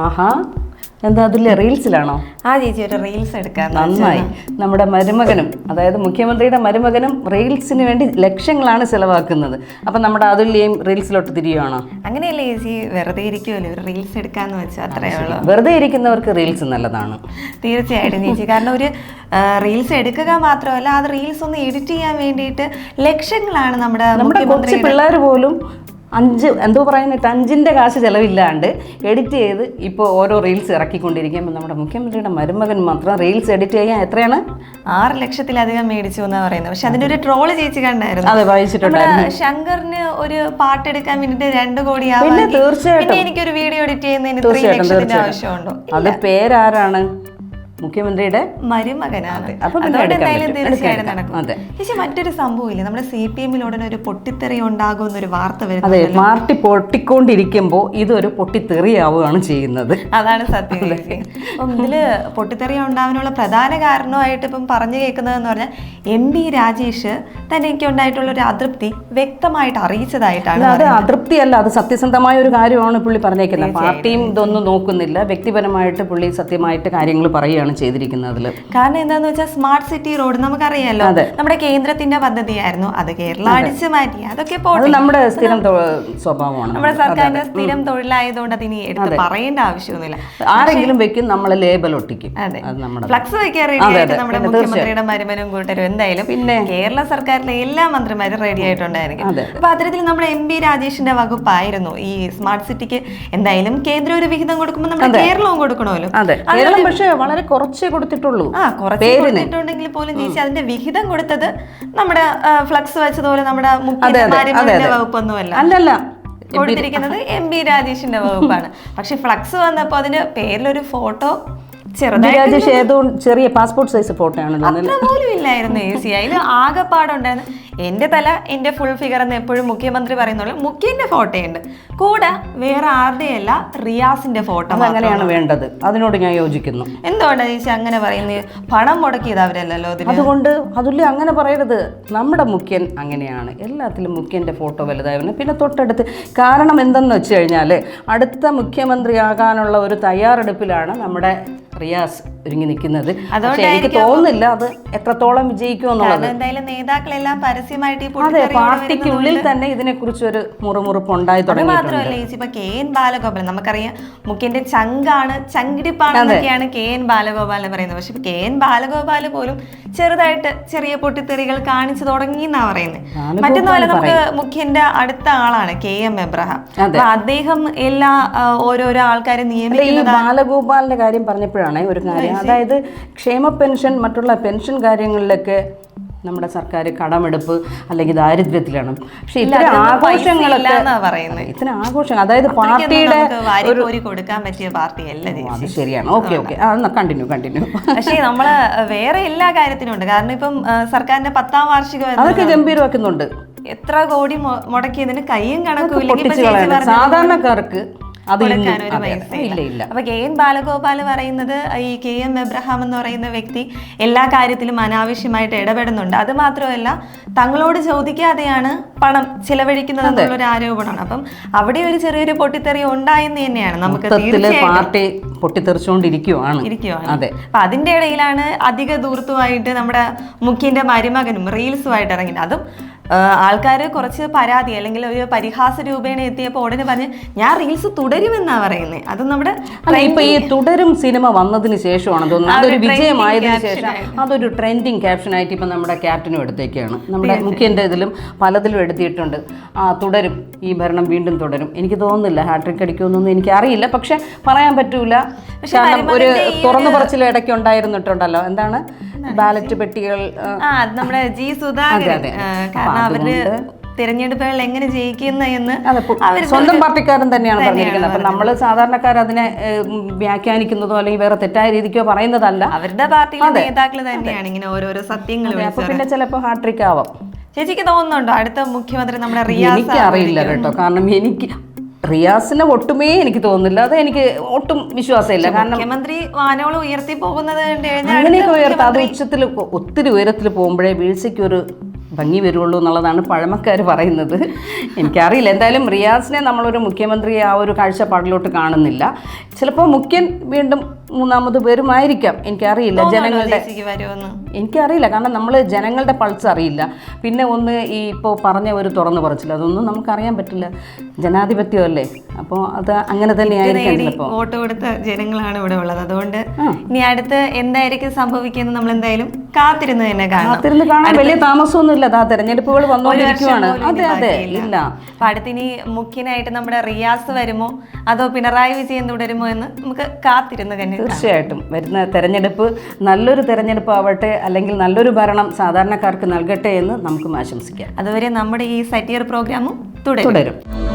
ആഹാ. എന്താ അതിലെ റീൽസിലാണോ? ആ ചേച്ചി ഒരു റീൽസ് എടുക്കാൻ നന്നായി. നമ്മുടെ മരുമകനും അതായത് മുഖ്യമന്ത്രിയുടെ മരുമകനും റീൽസിന് വേണ്ടി ലക്ഷങ്ങളാണ് ചിലവാക്കുന്നത്. അപ്പം നമ്മുടെ അതുല്യം റീൽസിലോട്ട് തിരിയുവാണോ? അങ്ങനെയല്ലേ ചേച്ചി? വെറുതെ ഇരിക്കുമല്ലോ ഒരു റീൽസ് എടുക്കാന്ന് വെച്ചാൽ അത്രേ ഉള്ളൂ. വെറുതെ ഇരിക്കുന്നവർക്ക് റീൽസ് നല്ലതാണ്. തീർച്ചയായിട്ടും ചേച്ചി. കാരണം ഒരു റീൽസ് എടുക്കുക മാത്രമല്ല അത് റീൽസ് ഒന്ന് എഡിറ്റ് ചെയ്യാൻ വേണ്ടിയിട്ട് ലക്ഷങ്ങളാണ് നമ്മുടെ നമ്മുടെ കൊച്ചു പിള്ളേർ പോലും അഞ്ച് എന്തോ പറയാനിട്ട് അഞ്ചിന്റെ കാശ് ചിലവില്ലാണ്ട് എഡിറ്റ് ചെയ്ത് ഇപ്പോൾ ഓരോ റീൽസ് ഇറക്കിക്കൊണ്ടിരിക്കുമ്പോൾ നമ്മുടെ മുഖ്യമന്ത്രിയുടെ മരുമകൻ മാത്രം റീൽസ് എഡിറ്റ് ചെയ്യാൻ എത്രയാണ്? ആറ് ലക്ഷത്തിലധികം മേടിച്ചു എന്നാണ് പറയുന്നത്. പക്ഷെ അതിന്റെ ഒരു ട്രോൾ ചേച്ചി കണ്ടായിരുന്നു. അതെ വായിച്ചിട്ടുണ്ട്. ശങ്കറിന് ഒരു പാട്ടെടുക്കാൻ വേണ്ടിട്ട് രണ്ട് കോടി പിന്നെ തീർച്ചയായിട്ടും. എനിക്കൊരു വീഡിയോ എഡിറ്റ് ചെയ്യുന്നതിന് തീർച്ചയായിട്ടും ആവശ്യമുണ്ടോ? അത് പേരാരാണ്? മുഖ്യമന്ത്രിയുടെ മരുമകനാണ്. പക്ഷെ മറ്റൊരു സംഭവമില്ലേ? നമ്മുടെ സി പി എമ്മിൽ ഒരു പൊട്ടിത്തെറി ഉണ്ടാകും എന്നൊരു വാർത്ത അതെ പാർട്ടി പൊട്ടിക്കൊണ്ടിരിക്കുമ്പോൾ ഇതൊരു പൊട്ടിത്തെറിയാവുകയാണ് ചെയ്യുന്നത്. അതാണ് സത്യം. അപ്പം ഇതിൽ പൊട്ടിത്തെറി ഉണ്ടാവാനുള്ള പ്രധാന കാരണമായിട്ട് ഇപ്പം പറഞ്ഞു കേൾക്കുന്നത് എന്ന് പറഞ്ഞാൽ എം ബി രാജേഷ് തനിക്ക് ഉണ്ടായിട്ടുള്ള ഒരു അതൃപ്തി വ്യക്തമായിട്ട് അറിയിച്ചതായിട്ടാണ് അത് അതൃപ്തിയല്ല അത് സത്യസന്ധമായ ഒരു കാര്യമാണ് പുള്ളി പറഞ്ഞേക്കുന്നത്. പാർട്ടിയും ഇതൊന്നും നോക്കുന്നില്ല. വ്യക്തിപരമായിട്ട് പുള്ളി സത്യമായിട്ട് കാര്യങ്ങൾ പറയുകയാണ് ചെയ്തിരിക്കുന്നത് അതിൽ കാരണം എന്താന്ന് വെച്ചാൽ സ്മാർട്ട് സിറ്റി റോഡ് നമുക്കറിയാലോ. നമ്മുടെ കേന്ദ്രത്തിന്റെ പദ്ധതിയായിരുന്നു. അത് കേരള അടിച്ചു മാറ്റി. അതൊക്കെ അത് നമ്മുടെ സ്ഥിരം സ്വഭാവമാണ്. നമ്മുടെ സർക്കാരിന്റെ സ്ഥിരം തൊഴിലായതുകൊണ്ട് അതിനി എടുത്ത് പറയേണ്ട ആവശ്യമൊന്നുമില്ല. ആരെങ്കിലും വെക്കും നമ്മൾ ലേബൽ ഒട്ടിക്കും. ഫ്ലക്സ് വെക്കാൻ റെഡി നമ്മുടെ മുഖ്യമന്ത്രിയുടെ മരുമനും കൂട്ടരും എന്തായാലും പിന്നെ കേരള സർക്കാരിലെ എല്ലാ മന്ത്രിമാരും റെഡി ആയിട്ടുണ്ടായിരിക്കും. അപ്പൊ അത്തരത്തിൽ നമ്മുടെ എം പി രാജേഷിന്റെ വകുപ്പായിരുന്നു. ഈ സ്മാർട്ട് സിറ്റിക്ക് എന്തായാലും കേന്ദ്രം ഒരു വിഹിതം കൊടുക്കുമ്പോൾ നമ്മുടെ കേരളവും കൊടുക്കണമല്ലോ. കേരളം പക്ഷേ വളരെ കുറച്ചേ കൊടുത്തിട്ടുള്ളൂ. ആ കുറച്ച് കൊടുത്തിട്ടുണ്ടെങ്കിൽ പോലും ചേച്ചി അതിന്റെ വിഹിതം കൊടുത്തത് നമ്മുടെ ഫ്ലക്സ് വെച്ചതുപോലെ നമ്മുടെ വകുപ്പൊന്നുമല്ല. അല്ലല്ല. കൊടുത്തിരിക്കുന്നത് എം ബി രാജേഷിന്റെ വകുപ്പാണ്. പക്ഷെ ഫ്ലക്സ് വന്നപ്പോ അതിന് പേരിലൊരു ഫോട്ടോ ചെറുതായി രാജേഷ് ചെറിയ പാസ്പോർട്ട് സൈസ് ഫോട്ടോ ആണ് അത്ര പോലും ഇല്ലായിരുന്നു എ സി അതിൽ ആകെപ്പാടുണ്ടായിരുന്നു. എന്റെ തല എന്റെ ഫുൾ ഫിഗർ എന്ന് എപ്പോഴും മുഖ്യമന്ത്രി പറയുന്നുള്ളൂ. മുഖ്യന്റെ ഫോട്ടോ ഉണ്ട് കൂടെ വേറെ ആരുടെയല്ല റിയാസിന്റെ ഫോട്ടോ അങ്ങനെയാണ് വേണ്ടത്. അതിനോട് ഞാൻ യോജിക്കുന്നു. എന്തുകൊണ്ട് ചേച്ചി അങ്ങനെ പറയുന്നത്? പണം മുടക്കിയത് അവരല്ലല്ലോ അതുകൊണ്ട് അതുല്യ അങ്ങനെ പറയരുത്. നമ്മുടെ മുഖ്യൻ അങ്ങനെയാണ്. എല്ലാത്തിലും മുഖ്യന്റെ ഫോട്ടോ വലുതായിരുന്നു പിന്നെ തൊട്ടടുത്ത് കാരണം എന്തെന്ന് വെച്ച് കഴിഞ്ഞാൽ അടുത്ത മുഖ്യമന്ത്രിയാകാനുള്ള ഒരു തയ്യാറെടുപ്പിലാണ് നമ്മുടെ റിയാസ് ഒരുങ്ങി നിൽക്കുന്നത്. എനിക്ക് തോന്നുന്നില്ല അത് എത്രത്തോളം വിജയിക്കുമെന്നുള്ളത് എന്തായാലും നേതാക്കളെല്ലാം പരസ്യമായിട്ട് അതെ പാർട്ടിക്കുള്ളിൽ തന്നെ ഇതിനെക്കുറിച്ച് ഒരു മുറുമുറുപ്പ് ഉണ്ടായി തുടങ്ങി മാത്രമല്ല ചേച്ചി ഇപ്പൊ കെ എൻ ബാലഗോപാലൻ നമുക്കറിയാം മുഖ്യന്റെ ചങ്കാണ് ചങ്കിടിപ്പാണെന്നൊക്കെയാണ് കെ എൻ ബാലഗോപാലൻ പറയുന്നത്. പക്ഷെ കെ എൻ ബാലഗോപാൽ പോലും ചെറുതായിട്ട് ചെറിയ പൊട്ടിത്തെറികൾ കാണിച്ചു തുടങ്ങി എന്നാ പറയുന്നത്. മറ്റൊന്നുമല്ല നമുക്ക് മുഖ്യന്റെ അടുത്ത ആളാണ് കെ എം എബ്രഹാം. അപ്പൊ അദ്ദേഹം എല്ലാ ഓരോരോ ആൾക്കാരെ നിയമിക്കുന്നത് നിയമിക്കുന്ന ബാലഗോപാലിന്റെ കാര്യം പറഞ്ഞപ്പോഴാണ് ഒരു കാര്യം അതായത് ക്ഷേമ പെൻഷൻ മറ്റുള്ള പെൻഷൻ കാര്യങ്ങളിലൊക്കെ നമ്മുടെ സർക്കാർ കടമെടുപ്പ് അല്ലെങ്കിൽ ദാരിദ്ര്യത്തിലാണ്. പക്ഷെ ഇത്ര ആഘോഷങ്ങളൊക്കെ ഇത്ര ആഘോഷങ്ങൾ അതായത് പാർട്ടിയുടെ കൊടുക്കാൻ പറ്റിയ പാർട്ടി അല്ലേ അത് ശരിയാണ്. Okay okay. Continue continue. പക്ഷേ നമ്മൾ വേറെ എല്ലാ കാര്യത്തിനും ഉണ്ട്. കാരണം ഇപ്പം സർക്കാരിന്റെ പത്താം വാർഷികം അതൊക്കെ ഗംഭീരമാക്കുന്നുണ്ട് എത്ര കോടി മുടക്കിയതിന് കയ്യും കണക്കും സാധാരണക്കാർക്ക് ഒരു അപ്പൊ കെ എൻ ബാലഗോപാൽ പറയുന്നത് ഈ കെ എം എബ്രഹാം എന്ന് പറയുന്ന വ്യക്തി എല്ലാ കാര്യത്തിലും അനാവശ്യമായിട്ട് ഇടപെടുന്നുണ്ട്. അത് മാത്രമല്ല തങ്ങളോട് ചോദിക്കാതെയാണ് പണം ചിലവഴിക്കുന്നത് എന്നുള്ളൊരു ആരോപണമാണ്. അപ്പം അവിടെ ഒരു ചെറിയൊരു പൊട്ടിത്തെറി ഉണ്ടായെന്ന് തന്നെയാണ് നമുക്ക് പാർട്ടി പൊട്ടിത്തെറിച്ചുകൊണ്ടിരിക്കുവാണ് അതെ. അപ്പൊ അതിന്റെ ഇടയിലാണ് അധിക ദൂർത്തുമായിട്ട് നമ്മുടെ മുഖ്യന്റെ മരുമകനും റീൽസുമായിട്ട് ഇറങ്ങിയത്. അതും ആൾക്കാർ കുറച്ച് പരാതി അല്ലെങ്കിൽ ഒരു പരിഹാസ രൂപേണ എത്തിയപ്പോൾ ഉടനെ പറഞ്ഞ് ഞാൻ റീൽസ് തുടരുമെന്നാ പറയുന്നത് അത് നമ്മുടെ ഇപ്പൊ ഈ തുടരും സിനിമ വന്നതിന് ശേഷമാണ് തോന്നുന്നത് അതൊരു വിജയമായതിനു ശേഷം അതൊരു ട്രെൻഡിങ് ക്യാപ്ഷൻ ആയിട്ട് ഇപ്പൊ നമ്മുടെ ക്യാപ്റ്റനും എടുത്തേക്കാണ്. നമ്മുടെ മുഖ്യന്റെ ഇതിലും പലതിലും എടുത്തിട്ടുണ്ട്. ആ തുടരും. ഈ ഭരണം വീണ്ടും തുടരും. എനിക്ക് തോന്നുന്നില്ല. ഹാട്രിക് അടിക്കുമെന്നൊന്നും എനിക്ക് അറിയില്ല. പക്ഷെ പറയാൻ പറ്റൂല. കാരണം ഒരു തുറന്നു പറച്ചിലിടയ്ക്ക് ഉണ്ടായിരുന്നിട്ടുണ്ടല്ലോ. എന്താണ്? ബാലറ്റ് പെട്ടികൾ ആ, അത് നമ്മുടെ ജി സുധാകരൻ. കാരണം അവർ തിരഞ്ഞെടുപ്പുകൾ എങ്ങനെ ജയിക്കുന്ന എന്ന് സ്വന്തം പാർട്ടിക്കാരൻ തന്നെയാണ് പറഞ്ഞിരിക്കുന്നത്. അപ്പൊ നമ്മൾ സാധാരണക്കാർ അതിനെ വ്യാഖ്യാനിക്കുന്നതോ അല്ലെങ്കിൽ വേറെ തെറ്റായ രീതിക്കോ പറയുന്നതല്ല. അവരുടെ പാർട്ടിയിലെ നേതാക്കൾ തന്നെയാണ് ഇങ്ങനെ ഓരോരോ സത്യങ്ങൾ അപ്പൊ പിന്നെ ചിലപ്പോ ഹാട്രിക് ആവാം. ചേച്ചിക്ക് തോന്നുന്നുണ്ടോ? അടുത്ത മുഖ്യമന്ത്രി നമ്മുടെ റിയാസ് എനിക്ക് അറിയില്ല കേട്ടോ. കാരണം എനിക്ക് റിയാസിനെ ഒട്ടുമേ എനിക്ക് തോന്നുന്നില്ല. അത് എനിക്ക് ഒട്ടും വിശ്വാസമില്ല. കാരണം മുഖ്യമന്ത്രി വാനോളം ഉയർത്തി പോകുന്നത് അങ്ങനെയൊക്കെ ഉയർത്താം അത് ഉച്ചത്തിൽ ഒത്തിരി ഉയരത്തിൽ പോകുമ്പോഴേ വീഴ്ചയ്ക്ക് ഒരു ഭംഗി വരുള്ളൂ എന്നുള്ളതാണ് പഴമക്കാർ പറയുന്നത്. എനിക്കറിയില്ല. എന്തായാലും റിയാസിനെ നമ്മളൊരു മുഖ്യമന്ത്രി ആ ഒരു കാഴ്ചപ്പാടിലോട്ട് കാണുന്നില്ല. ചിലപ്പോൾ മുഖ്യൻ വീണ്ടും മൂന്നാമത് വരുമായിരിക്കാം എനിക്കറിയില്ല ജനങ്ങളുടെ എനിക്കറിയില്ല. കാരണം നമ്മൾ ജനങ്ങളുടെ പൾസ് അറിയില്ല. പിന്നെ ഒന്ന് ഈ ഇപ്പോൾ പറഞ്ഞ ഒരു തുറന്നു പറച്ചില്ല. അതൊന്നും നമുക്കറിയാൻ പറ്റില്ല. ജനാധിപത്യമല്ലേ അപ്പോൾ അത് അങ്ങനെ തന്നെയായിരിക്കും വോട്ട് കൊടുത്ത ജനങ്ങളാണ് ഇവിടെ ഉള്ളത്. അതുകൊണ്ട് ഇനി അടുത്ത് എന്തായിരിക്കും സംഭവിക്കുന്നത് നമ്മൾ എന്തായാലും കാത്തിരുന്ന് തന്നെ കാത്തിരുന്ന് കാണാൻ വലിയ താമസമൊന്നുമില്ല. അതാ തെരഞ്ഞെടുപ്പുകൾ വന്നുകൊണ്ടിരിക്കുവാണ്. അതെ അതെ. ഇല്ല. അപ്പൊ അടുത്തിനി മുഖ്യനായിട്ട് നമ്മുടെ റിയാസ് വരുമോ? അതോ പിണറായി വിജയൻ തുടരുമോ എന്ന് നമുക്ക് കാത്തിരുന്ന് തന്നെ. തീർച്ചയായിട്ടും. വരുന്ന തെരഞ്ഞെടുപ്പ് നല്ലൊരു തെരഞ്ഞെടുപ്പ് ആവട്ടെ അല്ലെങ്കിൽ നല്ലൊരു ഭരണം സാധാരണക്കാർക്ക് നൽകട്ടെ എന്ന് നമുക്കും ആശംസിക്കാം. അതുവരെ നമ്മുടെ ഈ സറ്റിയർ പ്രോഗ്രാമും തുടരും. തുടരും.